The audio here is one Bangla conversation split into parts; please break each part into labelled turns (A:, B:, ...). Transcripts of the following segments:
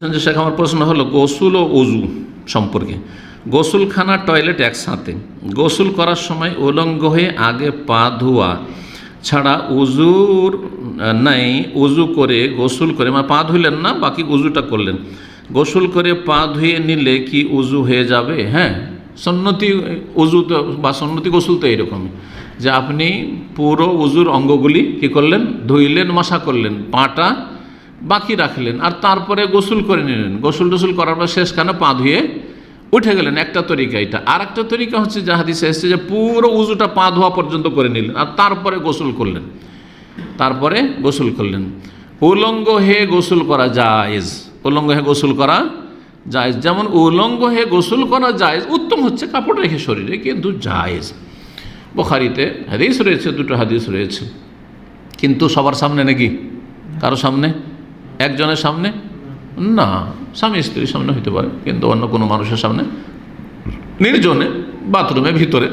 A: শেখ, আমার প্রশ্ন হলো, গোসল ও অজু সম্পর্কে। গোসলখানা, টয়লেট একসাথে। গোসল করার সময় উলঙ্গ হয়ে আগে পা ধোয়া। ছাড়া উজুর নাই, উজু করে গোসল করে মানে পা ধুইলেন না, বাকি উজুটা করলেন। গোসল করে পা ধুয়ে নিলে কি উজু হয়ে যাবে? হ্যাঁ সন্নতি উজু তো, বা সন্নতি গোসল তো এরকমই যে আপনি পুরো উজুর অঙ্গগুলি কি করলেন? ধুইলেন, মশা করলেন। পাটা বাকি রাখলেন আর তারপরে গোসল করে নিলেন। গোসল টোসল করার পর শেষখানে পা ধুয়ে উঠে গেলেন একটা তরিকা এটা। আর একটা তরিকা হচ্ছে যে হাদিসে এসছে যে পুরো উজুটা পা ধোয়া পর্যন্ত করে নিলেন আর তারপরে গোসল করলেন। তারপরে গোসল করলেন। উলঙ্গ হে গোসল করা জায়েজ। উলঙ্গ হে গোসল করা জায়েজ। যেমন উলঙ্গ হে গোসল করা জায়েজ, উত্তম হচ্ছে কাপড় রেখে শরীরে কিন্তু জায়েজ। বোখারিতে হাদিস রয়েছে, দুটো হাদিস রয়েছে। কিন্তু সবার সামনে নাকি? কারও সামনে? একজনের সামনে? না, স্বামী স্ত্রীর সামনে হইতে পারে, কিন্তু অন্য কোনো মানুষের সামনে? নির্জনে, বাথরুমে, ভিতরে।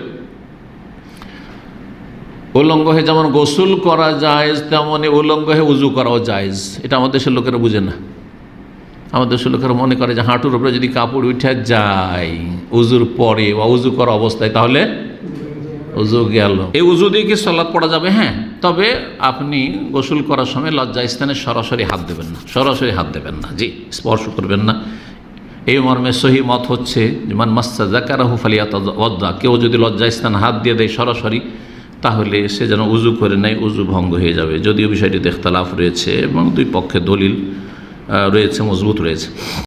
A: উলঙ্গ হয়ে যেমন গোসল করা যায় তেমনই উলঙ্গ হয়ে উজু করাও যায় এটা আমাদের দেশের লোকেরা বুঝে না। আমাদের দেশের লোকেরা মনে করে যে হাঁটুর উপরে যদি কাপড় উঠে যায়, উজুর পরে বা উজু করা অবস্থায়, তাহলে উজু গেল। এই উজু দিয়ে কি সলাৎ পড়া যাবে? হ্যাঁ। তবে আপনি গোসল করার সময় লজ্জা স্থানে সরাসরি হাত দেবেন না। সরাসরি হাত দেবেন না। জি, স্পর্শ করবেন না। এই মর্মে সহি মত হচ্ছে যে মান মাস্তা জাকারাহু ফালিয়াত ওদ্দা কেউ যদি লজ্জা স্থান হাত দিয়ে দেয় সরাসরি, তাহলে সে যেন উজু করে নেয়, উজু ভঙ্গ হয়ে যাবে। যদিও বিষয়টিতে ইখতালাফ রয়েছে এবং দুই পক্ষে দলিল রয়েছে, মজবুত রয়েছে।